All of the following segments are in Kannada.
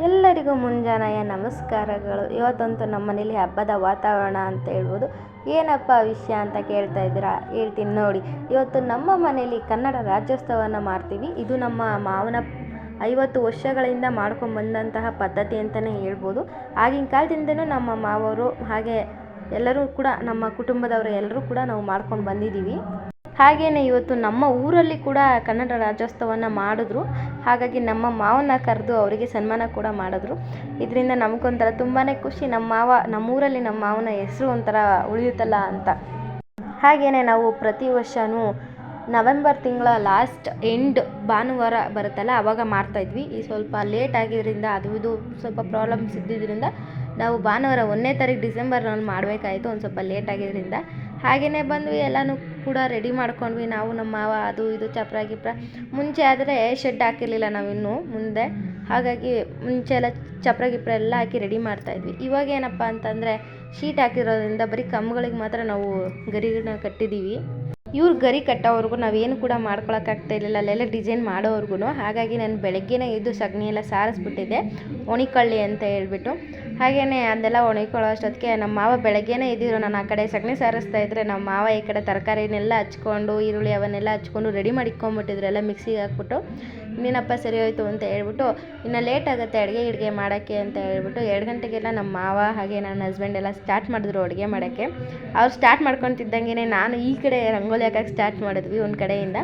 ಎಲ್ಲರಿಗೂ ಮುಂಜಾನೆಯ ನಮಸ್ಕಾರಗಳು. ಇವತ್ತಂತೂ ನಮ್ಮ ಮನೇಲಿ ಹಬ್ಬದ ವಾತಾವರಣ ಅಂತ ಹೇಳ್ಬೋದು. ಏನಪ್ಪ ವಿಷಯ ಅಂತ ಕೇಳ್ತಾ ಇದ್ದೀರಾ? ಹೇಳ್ತೀನಿ ನೋಡಿ. ಇವತ್ತು ನಮ್ಮ ಮನೇಲಿ ಕನ್ನಡ ರಾಜ್ಯೋತ್ಸವನ ಮಾಡ್ತೀವಿ. ಇದು ನಮ್ಮ ಮಾವನ ಐವತ್ತು ವರ್ಷಗಳಿಂದ ಮಾಡ್ಕೊಂಡು ಬಂದಂತಹ ಪದ್ಧತಿ ಅಂತಲೇ ಹೇಳ್ಬೋದು. ಆಗಿನ ಕಾಲದಿಂದನೂ ನಮ್ಮ ಮಾವರು ಹಾಗೆ ಎಲ್ಲರೂ ಕೂಡ ನಮ್ಮ ಕುಟುಂಬದವರು ಎಲ್ಲರೂ ಕೂಡ ನಾವು ಮಾಡ್ಕೊಂಡು ಬಂದಿದ್ದೀವಿ. ಹಾಗೆಯೇ ಇವತ್ತು ನಮ್ಮ ಊರಲ್ಲಿ ಕೂಡ ಕನ್ನಡ ರಾಜ್ಯೋತ್ಸವನ ಮಾಡಿದ್ರು. ಹಾಗಾಗಿ ನಮ್ಮ ಮಾವನ್ನ ಕರೆದು ಅವರಿಗೆ ಸನ್ಮಾನ ಕೂಡ ಮಾಡಿದ್ರು. ಇದರಿಂದ ನಮಗೊಂಥರ ತುಂಬಾ ಖುಷಿ. ನಮ್ಮ ಮಾವ, ನಮ್ಮ ಊರಲ್ಲಿ ನಮ್ಮ ಮಾವನ ಹೆಸರು ಒಂಥರ ಉಳಿಯುತ್ತಲ್ಲ ಅಂತ. ಹಾಗೆಯೇ ನಾವು ಪ್ರತಿ ವರ್ಷವೂ ನವೆಂಬರ್ ತಿಂಗಳ ಲಾಸ್ಟ್ ಎಂಡ್ ಭಾನುವಾರ ಬರುತ್ತಲ್ಲ ಆವಾಗ ಮಾಡ್ತಾಯಿದ್ವಿ ಈ ಸ್ವಲ್ಪ ಲೇಟ್ ಆಗಿದ್ದರಿಂದ ಅದು ಇದು ಸ್ವಲ್ಪ ಪ್ರಾಬ್ಲಮ್ಸ್ ಇದ್ದಿದ್ದರಿಂದ ನಾವು ಭಾನುವಾರ ಒಂದನೇ ತಾರೀಕು ಡಿಸೆಂಬರ್ನಲ್ಲಿ ಮಾಡಬೇಕಾಯಿತು. ಒಂದು ಸ್ವಲ್ಪ ಲೇಟ್ ಆಗಿದ್ದರಿಂದ ಹಾಗೆಯೇ ಬಂದ್ವಿ, ಎಲ್ಲನೂ ಕೂಡ ರೆಡಿ ಮಾಡ್ಕೊಂಡ್ವಿ. ನಾವು, ನಮ್ಮ ಮಾವ, ಅದು ಇದು, ಚಪ್ರ, ಗಿಪ್ರ. ಮುಂಚೆ ಆದರೆ ಶೆಡ್ ಹಾಕಿರಲಿಲ್ಲ ನಾವಿನ್ನೂ ಮುಂದೆ. ಹಾಗಾಗಿ ಮುಂಚೆ ಎಲ್ಲ ಚಪ್ರ, ಗಿಪ್ರ ಎಲ್ಲ ಹಾಕಿ ರೆಡಿ ಮಾಡ್ತಾಯಿದ್ವಿ ಇವಾಗ ಏನಪ್ಪ ಅಂತಂದರೆ ಶೀಟ್ ಹಾಕಿರೋದ್ರಿಂದ ಬರೀ ಕಂಬಗಳಿಗೆ ಮಾತ್ರ ನಾವು ಗರಿಗಳನ್ನ ಕಟ್ಟಿದ್ದೀವಿ ಇವ್ರು ಗರಿ ಕಟ್ಟೋವರೆಗೂ ನಾವೇನು ಕೂಡ ಮಾಡ್ಕೊಳಕ್ಕಾಗ್ತಾ ಇರಲಿಲ್ಲ. ಅಲ್ಲೆಲ್ಲ ಡಿಸೈನ್ ಮಾಡೋವರೆಗೂ ಹಾಗಾಗಿ ನಾನು ಬೆಳಗ್ಗೆನೇ ಎದ್ದು ಸಗಣಿ ಎಲ್ಲ ಸಾರಿಸ್ಬಿಟ್ಟಿದ್ದೆ. ಒಣಿಕಳ್ಳಿ ಅಂತ ಹೇಳ್ಬಿಟ್ಟು. ಹಾಗೆಯೇ ಅದೆಲ್ಲ ಒಣಗಿಕೊಳ್ಳೋ ಅಷ್ಟೊತ್ತಿಗೆ ನಮ್ಮ ಮಾವ ಬೆಳಗ್ಗೆನೇ ಇದ್ದಿದ್ರು ನಾನು ಆ ಕಡೆ ಸಗಣಿ ಸಾರಿಸ್ತಾ ಇದ್ದರೆ ನಮ್ಮ ಮಾವ ಈ ಕಡೆ ತರಕಾರಿನೆಲ್ಲ ಹಚ್ಕೊಂಡು, ಈರುಳ್ಳಿ ಅವನ್ನೆಲ್ಲ ಹಚ್ಕೊಂಡು, ರೆಡಿ ಮಾಡಿ ಎಲ್ಲ ಮಿಕ್ಸಿಗೆ ಹಾಕ್ಬಿಟ್ಟು ಇನ್ನೇನಪ್ಪ ಸರಿ ಹೋಯ್ತು ಅಂತ ಹೇಳ್ಬಿಟ್ಟು, ಇನ್ನು ಲೇಟ್ ಆಗುತ್ತೆ ಅಡುಗೆ ಗಿಡ್ಗೆ ಮಾಡೋಕ್ಕೆ ಅಂತ ಹೇಳ್ಬಿಟ್ಟು ಎರಡು ಗಂಟೆಗೆಲ್ಲ ನಮ್ಮ ಮಾವ ಹಾಗೆ ನನ್ನ ಹಸ್ಬೆಂಡ್ ಎಲ್ಲ ಸ್ಟಾರ್ಟ್ ಮಾಡಿದ್ರು ಅಡುಗೆ ಮಾಡೋಕ್ಕೆ. ಅವ್ರು ಸ್ಟಾರ್ಟ್ ಮಾಡ್ಕೊತಿದ್ದಂಗೆ ನಾನು ಈ ಕಡೆ ರಂಗೋಲಿ ಹಾಕಕ್ಕೆ ಸ್ಟಾರ್ಟ್ ಮಾಡಿದ್ವಿ ಒಂದು ಕಡೆಯಿಂದ.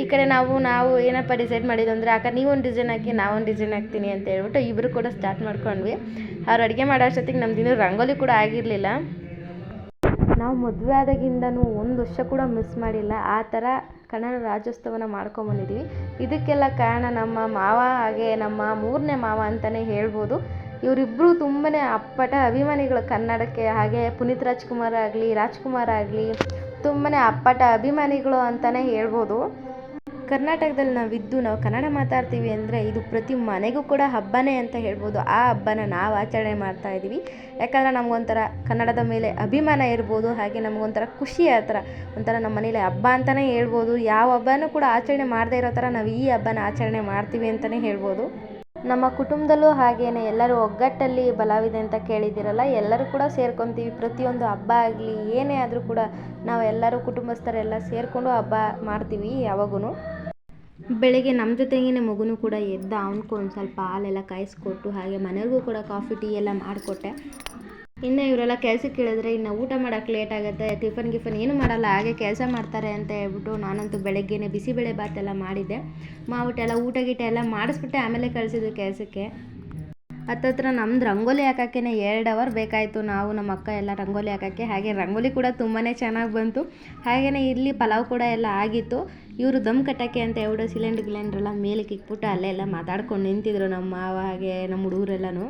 ಈ ಕಡೆ ನಾವು ನಾವು ಏನಪ್ಪ ಡಿಸೈಡ್ ಮಾಡಿದ್ದು ಅಂದರೆ, ಅಕ್ಕ, ನೀವೊಂದು ಡಿಸೈನ್ ಹಾಕಿ, ನಾವೊಂದು ಡಿಸೈನ್ ಹಾಕ್ತೀನಿ ಅಂತ ಹೇಳ್ಬಿಟ್ಟು ಇಬ್ಬರು ಕೂಡ ಸ್ಟಾರ್ಟ್ ಮಾಡ್ಕೊಂಡ್ವಿ. ಅವ್ರು ಅಡುಗೆ ಮಾಡೋ ಅಷ್ಟೊತ್ತಿಗೆ ನಮ್ದು ಇನ್ನೂ ರಂಗೋಲಿ ಕೂಡ ಆಗಿರಲಿಲ್ಲ. ನಾವು ಮದುವೆ ಆದಾಗಿಂದನೂ ಒಂದು ವರ್ಷ ಕೂಡ ಮಿಸ್ ಮಾಡಿಲ್ಲ. ಆ ಥರ ಕನ್ನಡ ರಾಜ್ಯೋತ್ಸವನ ಮಾಡ್ಕೊಂಬಂದಿದ್ದೀವಿ ಇದಕ್ಕೆಲ್ಲ ಕಾರಣ ನಮ್ಮ ಮಾವ ಹಾಗೆ ನಮ್ಮ ಮೂರನೇ ಮಾವ ಅಂತಲೇ ಹೇಳ್ಬೋದು. ಇವರಿಬ್ಬರು ತುಂಬಾ ಅಪ್ಪಟ ಅಭಿಮಾನಿಗಳು. ಕನ್ನಡಕ್ಕೆ ಹಾಗೆ ಪುನೀತ್ ರಾಜ್ಕುಮಾರ್ ಆಗಲಿ ರಾಜ್ಕುಮಾರ್ ಆಗಲಿ, ತುಂಬನೇ ಅಪ್ಪಟ ಅಭಿಮಾನಿಗಳು ಅಂತಲೇ ಹೇಳ್ಬೋದು. ಕರ್ನಾಟಕದಲ್ಲಿ ನಾವಿದ್ದು ನಾವು ಕನ್ನಡ ಮಾತಾಡ್ತೀವಿ ಅಂದರೆ ಇದು ಪ್ರತಿ ಮನೆಗೂ ಕೂಡ ಹಬ್ಬನೇ ಅಂತ ಹೇಳ್ಬೋದು. ಆ ಹಬ್ಬನ ನಾವು ಆಚರಣೆ ಮಾಡ್ತಾ ಇದ್ದೀವಿ. ಯಾಕಂದರೆ ನಮಗೊಂಥರ ಕನ್ನಡದ ಮೇಲೆ ಅಭಿಮಾನ ಇರ್ಬೋದು, ಹಾಗೆ ನಮಗೊಂಥರ ಖುಷಿ ಆ ಥರ, ಒಂಥರ ನಮ್ಮ ಮನೇಲಿ ಹಬ್ಬ ಅಂತಲೇ ಹೇಳ್ಬೋದು. ಯಾವ ಹಬ್ಬನೂ ಕೂಡ ಆಚರಣೆ ಮಾಡದೇ ಇರೋ ಥರ ನಾವು ಈ ಹಬ್ಬನ ಆಚರಣೆ ಮಾಡ್ತೀವಿ ಅಂತಲೇ ಹೇಳ್ಬೋದು. ನಮ್ಮ ಕುಟುಂಬದಲ್ಲೂ ಹಾಗೇನೆ, ಎಲ್ಲರೂ ಒಗ್ಗಟ್ಟಲ್ಲಿ ಬಲವಿದೆ ಅಂತ ಕೇಳಿದ್ದೀರಲ್ಲ, ಎಲ್ಲರೂ ಕೂಡ ಸೇರ್ಕೊತೀವಿ. ಪ್ರತಿಯೊಂದು ಹಬ್ಬ ಆಗಲಿ, ಏನೇ ಆದರೂ ಕೂಡ ನಾವು ಎಲ್ಲರೂ ಕುಟುಂಬಸ್ಥರೆಲ್ಲ ಸೇರಿಕೊಂಡು ಹಬ್ಬ ಮಾಡ್ತೀವಿ ಯಾವಾಗೂ ಬೆಳಗ್ಗೆ ನಮ್ಮ ಜೊತೆಗೇ ಮಗುನೂ ಕೂಡ ಎದ್ದ ಅವನಿಗೂ ಒಂದು ಸ್ವಲ್ಪ ಹಾಲೆಲ್ಲ ಕಾಯಿಸ್ಕೊಟ್ಟು ಹಾಗೆ ಮನೆಯವ್ರಿಗೂ ಕೂಡ ಕಾಫಿ, ಟೀ ಎಲ್ಲ ಮಾಡಿಕೊಟ್ಟೆ. ಇನ್ನು ಇವರೆಲ್ಲ ಕೆಲಸಕ್ಕೆ ಕೇಳಿದ್ರೆ ಇನ್ನು ಊಟ ಮಾಡೋಕ್ಕೆ ಲೇಟ್ ಆಗುತ್ತೆ ಟಿಫನ್ ಗಿಫನ್ ಏನು ಮಾಡಲ್ಲ, ಹಾಗೆ ಕೆಲಸ ಮಾಡ್ತಾರೆ ಅಂತ ಹೇಳ್ಬಿಟ್ಟು ನಾನಂತೂ ಬೆಳಗ್ಗೆನೇ ಬಿಸಿಬೇಳೆ ಎಲ್ಲ ಮಾಡಿದ್ದೆ. ಮಾಡ್ಬಿಟ್ಟು ಎಲ್ಲ ಊಟ, ಗೀಟ ಎಲ್ಲ ಮಾಡಿಸ್ಬಿಟ್ಟೆ, ಆಮೇಲೆ ಕಳಿಸಿದ್ದು ಕೆಲಸಕ್ಕೆ. ಹತ್ತತ್ರ ನಮ್ದು ರಂಗೋಲಿ ಹಾಕೋಕ್ಕೆ ಎರಡು ಅವರ್ ಬೇಕಾಯಿತು. ನಾವು ನಮ್ಮ ಅಕ್ಕ ಎಲ್ಲ ರಂಗೋಲಿ ಹಾಕೋಕ್ಕೆ, ಹಾಗೆ ರಂಗೋಲಿ ಕೂಡ ತುಂಬಾ ಚೆನ್ನಾಗಿ ಬಂತು. ಹಾಗೆಯೇ ಇಲ್ಲಿ ಪಲಾವ್ ಕೂಡ ಎಲ್ಲ ಆಗಿತ್ತು. ಇವರು ದಮ್ ಕಟ್ಟಕ್ಕೆ ಅಂತ ಹೇಳ್ಬಿಟ್ಟು ಸಿಲಿಂಡ್ರ್ ಗಿಲಿಂಡ್ರೆಲ್ಲ ಮೇಲಕ್ಕೆ ಇಕ್ಬಿಟ್ಟು ಅಲ್ಲೆಲ್ಲ ಮಾತಾಡ್ಕೊಂಡು ನಿಂತಿದ್ರು ನಮ್ಮ ಮಾವ ಹಾಗೆ ನಮ್ಮ ಹುಡುಗರೆಲ್ಲನೂ.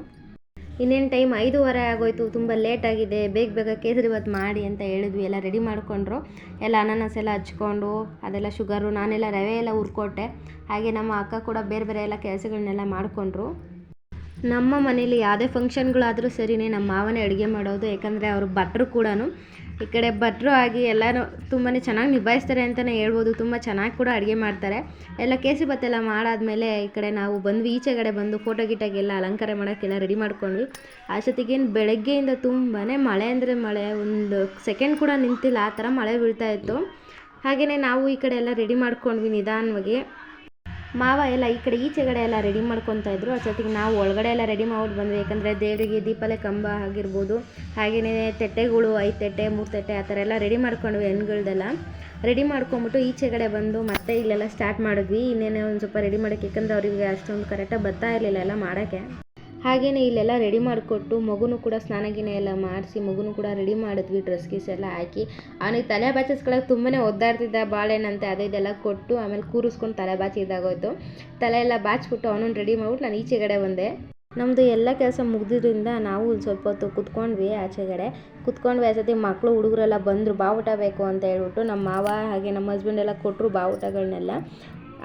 ಇನ್ನೇನು ಟೈಮ್ ಐದೂವರೆ ಆಗೋಯ್ತು, ತುಂಬ ಲೇಟ್ ಆಗಿದೆ, ಬೇಗ ಬೇಗ ಕೇಸರಿ ಬಾತ್ ಮಾಡಿ ಅಂತ ಹೇಳಿದ್ವಿ, ಎಲ್ಲ ರೆಡಿ ಮಾಡಿಕೊಂಡ್ರು. ಎಲ್ಲ ಅನಾನಸ್ ಎಲ್ಲ ಹಚ್ಕೊಂಡು, ಅದೆಲ್ಲ ಶುಗರು ನಾನೆಲ್ಲ ರವೆ ಎಲ್ಲ ಹುರ್ಕೊಟ್ಟೆ. ಹಾಗೆ ನಮ್ಮ ಅಕ್ಕ ಕೂಡ ಬೇರೆ ಬೇರೆ ಎಲ್ಲ ಕೆಲಸಗಳನ್ನೆಲ್ಲ ಮಾಡಿಕೊಂಡ್ರು. ನಮ್ಮ ಮನೇಲಿ ಯಾವುದೇ ಫಂಕ್ಷನ್ಗಳಾದರೂ ಸರಿಯೇ ನಮ್ಮ ಮಾವನೇ ಅಡುಗೆ ಮಾಡೋದು ಯಾಕಂದರೆ ಅವರು ಭಟ್ರು ಕೂಡ ಈ ಕಡೆ ಭಟ್ರು ಆಗಿ ಎಲ್ಲರೂ ತುಂಬಾ ಚೆನ್ನಾಗಿ ನಿಭಾಯಿಸ್ತಾರೆ ಅಂತಲೇ ಹೇಳ್ಬೋದು, ತುಂಬ ಚೆನ್ನಾಗಿ ಕೂಡ ಅಡುಗೆ ಮಾಡ್ತಾರೆ. ಎಲ್ಲ ಕೇಸರಿ ಬತ್ತೆಲ್ಲ ಮಾಡಾದಮೇಲೆ ಈ ಕಡೆ ನಾವು ಬಂದ್ವಿ ಈಚೆಗಡೆ ಬಂದು ಫೋಟೋ ಗಿಟಾಗೆಲ್ಲ ಅಲಂಕಾರ ಮಾಡೋಕ್ಕೆಲ್ಲ ರೆಡಿ ಮಾಡ್ಕೊಂಡ್ವಿ. ಅಷ್ಟೊತ್ತಿಗೇನು ಬೆಳಗ್ಗೆಯಿಂದ ತುಂಬಾ ಮಳೆ ಅಂದರೆ ಮಳೆ, ಒಂದು ಸೆಕೆಂಡ್ ಕೂಡ ನಿಂತಿಲ್ಲ, ಆ ಥರ ಮಳೆ ಬೀಳ್ತಾ ಇತ್ತು. ಹಾಗೆಯೇ ನಾವು ಈ ಕಡೆ ಎಲ್ಲ ರೆಡಿ ಮಾಡ್ಕೊಂಡ್ವಿ ನಿಧಾನವಾಗಿ. ಮಾವ ಎಲ್ಲ ಈ ಕಡೆ ಈಚೆಗಡೆ ಎಲ್ಲ ರೆಡಿ ಮಾಡ್ಕೊತಾ ಇದ್ರು. ಅಷ್ಟೊತ್ತಿಗೆ ನಾವು ಒಳಗಡೆ ಎಲ್ಲ ರೆಡಿ ಮಾಡ್ಬಿಟ್ಟು ಬಂದ್ವಿ. ಯಾಕಂದರೆ ದೇವರಿಗೆ ದೀಪಲೆ ಕಂಬ ಆಗಿರ್ಬೋದು ಹಾಗೆಯೇ ತೆಟ್ಟೆಗಳು, ಐದು ತೆಟ್ಟೆ, ಮೂರು ತೆಟ್ಟೆ ಆ ಥರ ಎಲ್ಲ ರೆಡಿ ಮಾಡ್ಕೊಂಡ್ವಿ ಹೆಣ್ಗಳ್ದೆಲ್ಲ ರೆಡಿ ಮಾಡ್ಕೊಂಬಿಟ್ಟು ಈಚೆಗಡೆ ಬಂದು ಮತ್ತೆ ಇಲ್ಲೆಲ್ಲ ಸ್ಟಾರ್ಟ್ ಮಾಡಿದ್ವಿ. ಇನ್ನೇನೇ ಒಂದು ಸ್ವಲ್ಪ ರೆಡಿ ಮಾಡೋಕ್ಕೆ. ಯಾಕಂದರೆ ಅವರಿಗೆ ಅಷ್ಟೊಂದು ಕರೆಕ್ಟಾಗಿ ಬರ್ತಾ ಇರಲಿಲ್ಲ ಎಲ್ಲ ಮಾಡೋಕ್ಕೆ. ಹಾಗೆಯೇ ಇಲ್ಲೆಲ್ಲ ರೆಡಿ ಮಾಡಿಕೊಟ್ಟು ಮಗುನು ಕೂಡ ಸ್ನಾನ ಗಿನ ಎಲ್ಲ ಮಾಡಿಸಿ ಮಗುನು ಕೂಡ ರೆಡಿ ಮಾಡಿದ್ವಿ ಡ್ರೆಸ್ ಗೀಸ್ ಎಲ್ಲ ಹಾಕಿ. ಅವನಿಗೆ ತಲೆ ಬಾಚಿಸ್ಕೊಳ್ಳೋಕೆ ತುಂಬಾ ಒದ್ದಾಡ್ತಿದ್ದ ಬಾಳೆಹಣ್ಣಂತೆ ಅದು ಇದೆಲ್ಲ ಕೊಟ್ಟು ಆಮೇಲೆ ಕೂರಿಸ್ಕೊಂಡು ತಲೆ ಬಾಚಿದಾಗೋಯ್ತು ತಲೆ ಎಲ್ಲ ಬಾಚಿಬಿಟ್ಟು ಅವನನ್ನು ರೆಡಿ ಮಾಡ್ಬಿಟ್ಟು ನಾನು ಈಚೆಗಡೆ ಬಂದೆ. ನಮ್ಮದು ಎಲ್ಲ ಕೆಲಸ ಮುಗ್ದಿದ್ದರಿಂದ ನಾವು ಒಂದು ಸ್ವಲ್ಪ ಹೊತ್ತು ಕುತ್ಕೊಂಡ್ವಿ ಆಚೆಗಡೆ. ಕುತ್ಕೊಂಡ್ವಿ ಅಷ್ಟೊತ್ತಿಗೆ ಮಕ್ಕಳು ಹುಡುಗರೆಲ್ಲ ಬಂದರು ಬಾವುಟ ಬೇಕು ಅಂತ ಹೇಳ್ಬಿಟ್ಟು ನಮ್ಮ ಮಾವ ಹಾಗೆ ನಮ್ಮ ಹಸ್ಬೆಂಡ್ ಎಲ್ಲ ಕೊಟ್ಟರು ಬಾವುಟಗಳನ್ನೆಲ್ಲ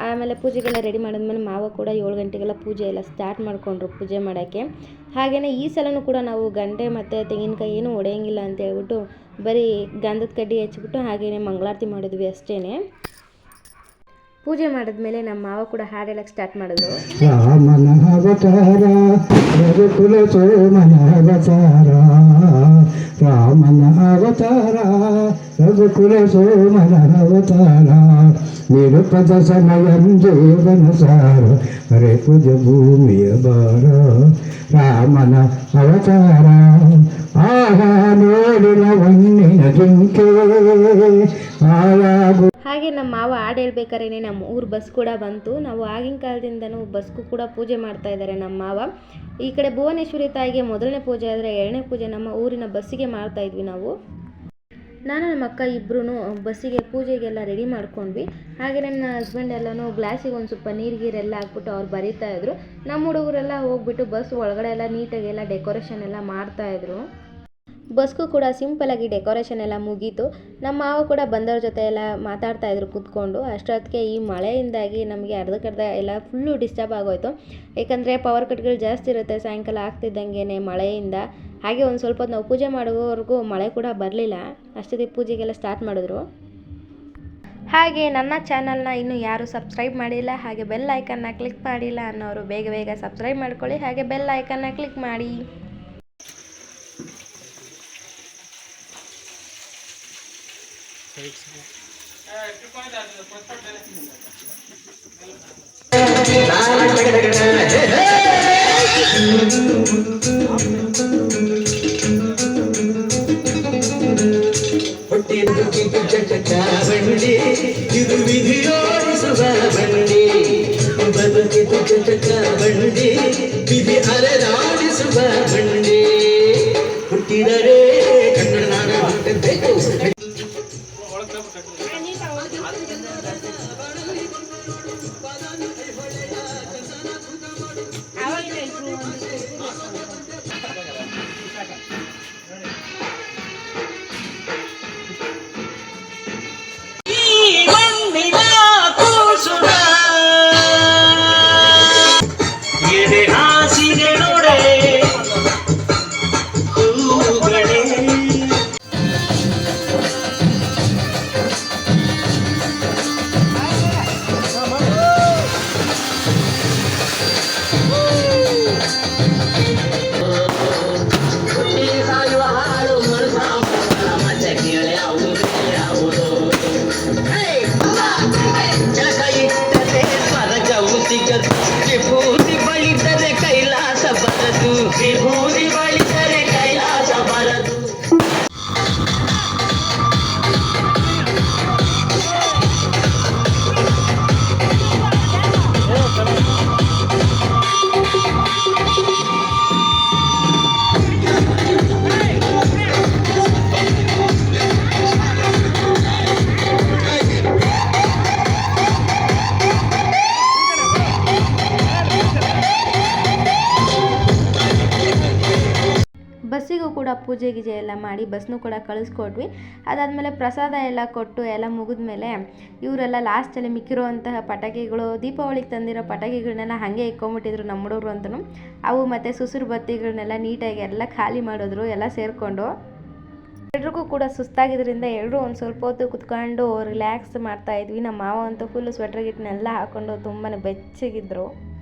ಆಮೇಲೆ ಪೂಜೆಗೆಲ್ಲ ರೆಡಿ ಮಾಡಿದ್ಮೇಲೆ ಮಾವ ಕೂಡ ಏಳು ಗಂಟೆಗೆಲ್ಲ ಪೂಜೆ ಎಲ್ಲ ಸ್ಟಾರ್ಟ್ ಮಾಡಿಕೊಂಡ್ರು ಪೂಜೆ ಮಾಡೋಕ್ಕೆ. ಹಾಗೆಯೇ ಈ ಸಲವೂ ಕೂಡ ನಾವು ಗಂಟೆ ಮತ್ತು ತೆಂಗಿನಕಾಯಿ ಏನೂ ಒಡೆಯಂಗಿಲ್ಲ ಅಂತ ಹೇಳ್ಬಿಟ್ಟು ಬರೀ ಗಂಧದ ಕಡ್ಡಿ ಹಚ್ಬಿಟ್ಟು ಹಾಗೆಯೇ ಮಂಗಳಾರತಿ ಮಾಡಿದ್ವಿ ಅಷ್ಟೇ ಪೂಜೆ ಮಾಡಿದ್ಮೇಲೆ ನಮ್ಮ ಮಾವ ಕೂಡ ಹಾಡು ಹೇಳಕ್ಕೆ ಸ್ಟಾರ್ಟ್ ಮಾಡಿದ್ರು ರಾಮನ ಅವತಾರ ರಘುಕುಲ ಸೋಮನ ಅವತಾರ ರಾಮನ ಅವತಾರ ರಘುಕುಲ ಸೋಮನ ಅವತಾರ ನಿರುಪದ ಸಮಯಂ ದೇವನ ಸಾರ ಹರೆ ಪುಜ ಭೂಮಿಯ ಭಾರ ರಾಮನ ಅವತಾರ ಆಹ ನೋಡಿನ ವನ್ನಿನ ಜಿಂಕೆ ಆಯಾಗು ಹಾಗೆ ನಮ್ಮ ಮಾವ ಹಾಡು ಹೇಳ್ಬೇಕಾದ್ರೆ ನಮ್ಮ ಊರು ಬಸ್ ಕೂಡ ಬಂತು. ನಾವು ಆಗಿನ ಕಾಲದಿಂದನೂ ಬಸ್ಗೂ ಕೂಡ ಪೂಜೆ ಮಾಡ್ತಾ ಇದ್ದಾರೆ ನಮ್ಮ ಮಾವ. ಈ ಕಡೆ ಭುವನೇಶ್ವರಿ ತಾಯಿಗೆ ಮೊದಲನೇ ಪೂಜೆ ಆದರೆ ಎರಡನೇ ಪೂಜೆ ನಮ್ಮ ಊರಿನ ಬಸ್ಸಿಗೆ ಮಾಡ್ತಾ ಇದ್ವಿ ನಾವು. ನಾನು, ನಮ್ಮ ಅಕ್ಕ ಇಬ್ಬರೂ ಬಸ್ಸಿಗೆ ಪೂಜೆಗೆಲ್ಲ ರೆಡಿ ಮಾಡ್ಕೊಂಡ್ವಿ. ಹಾಗೆ ನನ್ನ ಹಸ್ಬೆಂಡ್ ಎಲ್ಲನೂ ಗ್ಲಾಸಿಗೆ ಒಂದು ಸ್ವಲ್ಪ ನೀರು ಗೀರೆಲ್ಲ ಹಾಕ್ಬಿಟ್ಟು ಅವ್ರು ಬರೀತಾ ಇದ್ರು. ನಮ್ಮ ಹುಡುಗರೆಲ್ಲ ಹೋಗ್ಬಿಟ್ಟು ಬಸ್ ಒಳಗಡೆ ಎಲ್ಲ ನೀಟಾಗಿ ಎಲ್ಲ ಡೆಕೋರೇಷನ್ ಎಲ್ಲ ಮಾಡ್ತಾ ಇದ್ರು. ಬಸ್ಗೂ ಕೂಡ ಸಿಂಪಲಾಗಿ ಡೆಕೋರೇಷನ್ ಎಲ್ಲ ಮುಗೀತು. ನಮ್ಮ ಮಾವ ಕೂಡ ಬಂದವ್ರ ಜೊತೆ ಎಲ್ಲ ಮಾತಾಡ್ತಾ ಇದ್ರು ಕೂತ್ಕೊಂಡು. ಅಷ್ಟೊತ್ತಿಗೆ ಈ ಮಳೆಯಿಂದಾಗಿ ನಮಗೆ ಅರ್ಧಕ್ಕರ್ಧ ಎಲ್ಲ ಫುಲ್ಲು ಡಿಸ್ಟರ್ಬ್ ಆಗೋಯ್ತು. ಏಕೆಂದರೆ ಪವರ್ ಕಟ್ಗಳು ಜಾಸ್ತಿ ಇರುತ್ತೆ. ಸಾಯಂಕಾಲ ಆಗ್ತಿದ್ದಂಗೆ ಮಳೆಯಿಂದ. ಹಾಗೆ ಒಂದು ಸ್ವಲ್ಪ ಹೊತ್ತು ನಾವು ಪೂಜೆ ಮಾಡುವವರೆಗೂ ಮಳೆ ಕೂಡ ಬರಲಿಲ್ಲ. ಅಷ್ಟೊತ್ತಿಗೆ ಪೂಜೆಗೆಲ್ಲ ಸ್ಟಾರ್ಟ್ ಮಾಡಿದ್ರು. ಹಾಗೆ ನನ್ನ ಚಾನಲ್ನ ಇನ್ನೂ ಯಾರು ಸಬ್ಸ್ಕ್ರೈಬ್ ಮಾಡಿಲ್ಲ, ಹಾಗೆ ಬೆಲ್ ಐಕನ್ನ ಕ್ಲಿಕ್ ಮಾಡಿಲ್ಲ ಅನ್ನೋರು ಬೇಗ ಬೇಗ ಸಬ್ಸ್ಕ್ರೈಬ್ ಮಾಡ್ಕೊಳ್ಳಿ. ಹಾಗೆ ಬೆಲ್ ಐಕನ್ನ ಕ್ಲಿಕ್ ಮಾಡಿ ಹುಟ್ಟಿದುಕಿದು ಚಟಕ ಬಂಡಿ ಇದು ವಿಧಿಯೋಡಿಸುವ ಬಂಡಿ ಬದುಕಿತು ಚಟಕ ಕೂಡ ಪೂಜೆ ಗೀಜೆ ಎಲ್ಲ ಮಾಡಿ ಬಸ್ನು ಕೂಡ ಕಳಿಸ್ಕೊಟ್ವಿ. ಅದಾದಮೇಲೆ ಪ್ರಸಾದ ಎಲ್ಲ ಕೊಟ್ಟು ಎಲ್ಲ ಮುಗಿದ್ಮೇಲೆ ಇವರೆಲ್ಲ ಲಾಸ್ಟಲ್ಲಿ ಮಿಕ್ಕಿರುವಂತಹ ಪಟಾಕಿಗಳು, ದೀಪಾವಳಿಗೆ ತಂದಿರೋ ಪಟಾಕಿಗಳನ್ನೆಲ್ಲ ಹಾಗೆ ಇಕ್ಕೊಂಬಿಟ್ಟಿದ್ರು ನಮ್ಮ ಹುಡುಗರು ಅಂತಲೂ ಅವು ಮತ್ತು ಸುಸುರು ಬತ್ತಿಗಳನ್ನೆಲ್ಲ ನೀಟಾಗಿ ಎಲ್ಲ ಖಾಲಿ ಮಾಡಿದ್ರು, ಎಲ್ಲ ಸೇರಿಕೊಂಡು. ಎಲ್ರಿಗೂ ಕೂಡ ಸುಸ್ತಾಗಿದ್ದರಿಂದ ಎಲ್ಲರೂ ಒಂದು ಸ್ವಲ್ಪ ಹೊತ್ತು ಕುತ್ಕೊಂಡು ರಿಲ್ಯಾಕ್ಸ್ ಮಾಡ್ತಾ ಇದ್ವಿ. ನಮ್ಮ ಮಾವ ಅಂತೂ ಫುಲ್ಲು ಸ್ವೆಟ್ರ್ ಗಿಟ್ನೆಲ್ಲ ಹಾಕ್ಕೊಂಡು ತುಂಬಾ ಬೆಚ್ಚಗಿದ್ರು.